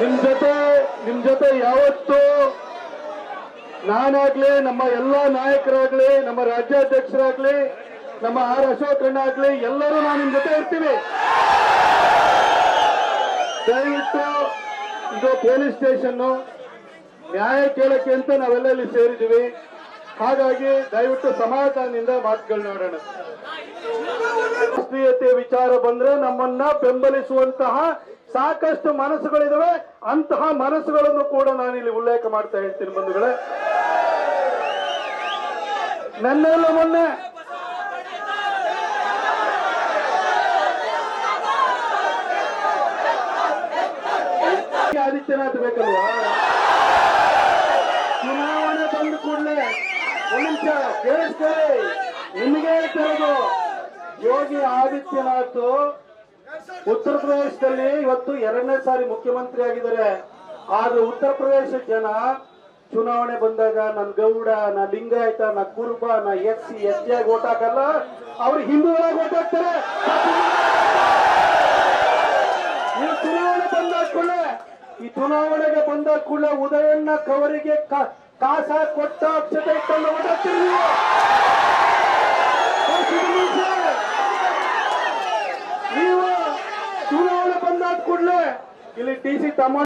ನಿಮ್ ಜೊತೆ ನಿಮ್ ಜೊತೆ ಯಾವತ್ತು ನಾನಾಗ್ಲಿ, ನಮ್ಮ ಎಲ್ಲಾ ನಾಯಕರಾಗ್ಲಿ, ನಮ್ಮ ರಾಜ್ಯಾಧ್ಯಕ್ಷರಾಗ್ಲಿ, ನಮ್ಮ ಆರ್ ಅಶೋಕಣ್ಣ ಆಗ್ಲಿ, ಎಲ್ಲರೂ ನಾವು ನಿಮ್ ಜೊತೆ ಇರ್ತೀವಿ ದಯವಿಟ್ಟು ಇದು ಪೊಲೀಸ್ ಸ್ಟೇಷನ್ ನ್ಯಾಯ ಕೇಳಕ್ಕೆ ಅಂತ ನಾವೆಲ್ಲ ಇಲ್ಲಿ ಸೇರಿದ್ದೀವಿ. ಹಾಗಾಗಿ ದಯವಿಟ್ಟು ಸಮಾಧಾನದಿಂದ ಮಾತುಗಳನ್ನಾಡೋಣ ರಾಷ್ಟ್ರೀಯತೆ ವಿಚಾರ ಬಂದ್ರೆ ನಮ್ಮನ್ನ ಬೆಂಬಲಿಸುವಂತಹ ಸಾಕಷ್ಟು ಮನಸ್ಸುಗಳಿದಾವೆ. ಅಂತಹ ಮನಸ್ಸುಗಳನ್ನು ಕೂಡ ನಾನು ಇಲ್ಲಿ ಉಲ್ಲೇಖ ಮಾಡ್ತಾ ಹೇಳ್ತೀನಿ ಬಂಧುಗಳೇ. ನನ್ನೆಲ್ಲ ಮೊನ್ನೆ ಆದಿತ್ಯನಾಥ್ ಬೇಕಲ್ವಾ? ನಿಮಿಷ ಕೇಳಿಸ್ಕೊಳ್ಳಿ ನಿಮಗೆ ತಿಳಿದು ಯೋಗಿ ಆದಿತ್ಯನಾಥ್ ಉತ್ತರ ಪ್ರದೇಶದಲ್ಲಿ ಇವತ್ತು ಎರಡನೇ ಸಾರಿ ಮುಖ್ಯಮಂತ್ರಿ ಆಗಿದ್ದಾರೆ. ಆದ್ರೆ ಉತ್ತರ ಪ್ರದೇಶ ಜನ ಚುನಾವಣೆ ಬಂದಾಗ ನನ್ ಗೌಡ, ನಾ ಲಿಂಗಾಯತ, ನಾ ಕುರುಬ, ನಾ S C, S T vote ಹಾಕಲ್ಲ, ಅವ್ರು ಹಿಂದೂಗಳಾಗಿ ಓಟ್ ಹಾಕ್ತಾರೆ. ಈ ಚುನಾವಣೆ ಬಂದ ಕೂಡಲೇ, ಈ ಚುನಾವಣೆಗೆ ಬಂದ ಕೂಡಲೇ ಉದಯಣ್ಣ ಕವರಿಗೆ ಕ- ಕಾಸ ಕೊಟ್ಟ ಅಕ್ಷತೆ ಇಟ್ಟನ್ನು ಓಟ್ ಹಾಕ್ತೀರಿ ನೀವು. ಏ ಸಿದ್ದರಾಮಯ್ಯ, ನೀವು ಚುನಾವಣೆ ಬಂದಾದ ಕೂಡಲೇ ಇಲ್ಲಿ ಟಿ ಸಿ ತಮ್ಮ